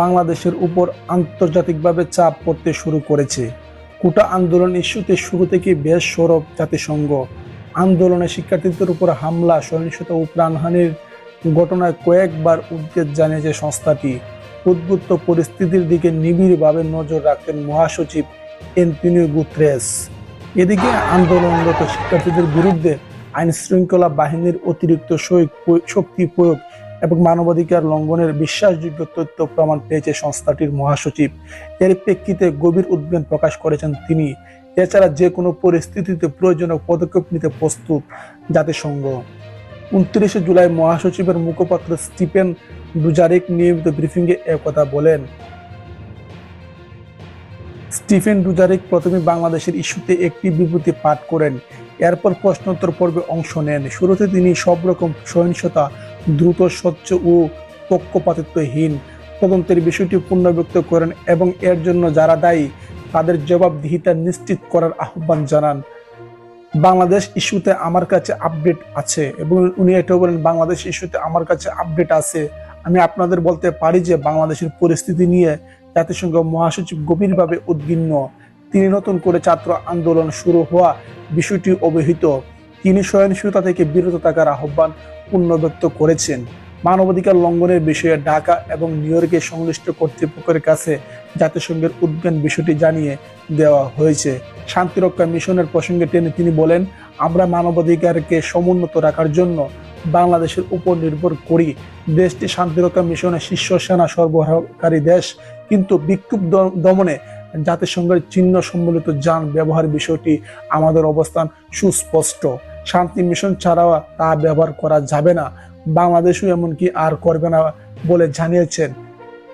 বাংলাদেশের উপর আন্তর্জাতিকভাবে চাপ পড়তে শুরু করেছে। কোটা আন্দোলন ইস্যুতে শুরু থেকে বেশ সরব জাতিসংঘ। আন্দোলনে শিক্ষার্থীদের উপর হামলা, সহিংসতা ও প্রাণহানির ঘটনায় কয়েকবার উদ্বেগ জানিয়েছে সংস্থাটি। উদ্বুদ্ধ পরিস্থিতির দিকে নিবিড়ভাবে নজর রাখতেন মহাসচিব এন্টনিও গুত্রেস। এদিকে আন্দোলনরত শিক্ষার্থীদের বিরুদ্ধে আইন শৃঙ্খলা বাহিনীর অতিরিক্ত শক্তি প্রয়োগ এবং মানবাধিকার লঙ্ঘনের বিশ্বাসযোগ্য তথ্য প্রমাণ পেয়েছে সংস্থাটির মহাসচিব। এর প্রেক্ষিতে গভীর উদ্বেগ প্রকাশ করেছেন তিনি। এছাড়া যে কোনো পরিস্থিতিতে প্রয়োজনীয় পদক্ষেপ নিতে প্রস্তুত জাতিসংঘ। উনত্রিশে জুলাই মহাসচিবের মুখপাত্র স্টিফেন ডুজারিক নিয়মিত ব্রিফিংয়ে একথা বলেন। স্টিফেন ডুজারিক প্রথমে বাংলাদেশের ইস্যুতে একটি বিবৃতি পাঠ করেন। এরপর প্রশ্নোত্তর পর্বে অংশ নেন। শুরুতে তিনি সব রকম সহিংসতা দ্রুত, স্বচ্ছ ও পক্ষপাতিত্বহীন তদন্তের বিষয়টি পুনর্ব্যক্ত করেন এবং এর জন্য যারা দায়ী, তাদের জবাবদিহিতা নিশ্চিত করার আহ্বান জানান। বাংলাদেশ ইস্যুতে আমার কাছে আপডেট আছে এবং উনি এটাও বলেন, বাংলাদেশ ইস্যুতে আমার কাছে আপডেট আছে। আমি আপনাদের বলতে পারি যে বাংলাদেশের পরিস্থিতি নিয়ে জাতিসংঘ মহাসচিব গভীরভাবে উদ্বিগ্ন। তিনি নতুন করে ছাত্র আন্দোলন শুরু হওয়া বিষয়টি অবহিত। তিনি সহিংসতা থেকে বিরত থাকার আহ্বান পুনর্ব্যক্ত করেছেন। মানবাধিকার লঙ্ঘনের বিষয়ে ঢাকা এবং নিউ ইয়র্কের সংশ্লিষ্ট কর্তৃপক্ষের কাছে জাতিসংঘের উদ্বেগ বিষয়টি জানিয়ে দেওয়া হয়েছে। শান্তিরক্ষা মিশনের প্রসঙ্গে টেনে তিনি বলেন, আমরা মানবাধিকারকে সমুন্নত রাখার জন্য বাংলাদেশের উপর নির্ভর করি। দেশটি শান্তিরক্ষা মিশনের শীর্ষ সেনা সরবরাহকারী দেশ, কিন্তু বিক্ষোভ দমনে জাতিসংঘের চিহ্ন সম্মিলিত যান ব্যবহার বিষয়টি আমাদের অবস্থান সুস্পষ্ট। শান্তি মিশন ছাড়াও তা ব্যবহার করা যাবে না। বাংলাদেশও এমনকি আর করবে না বলে জানিয়েছেন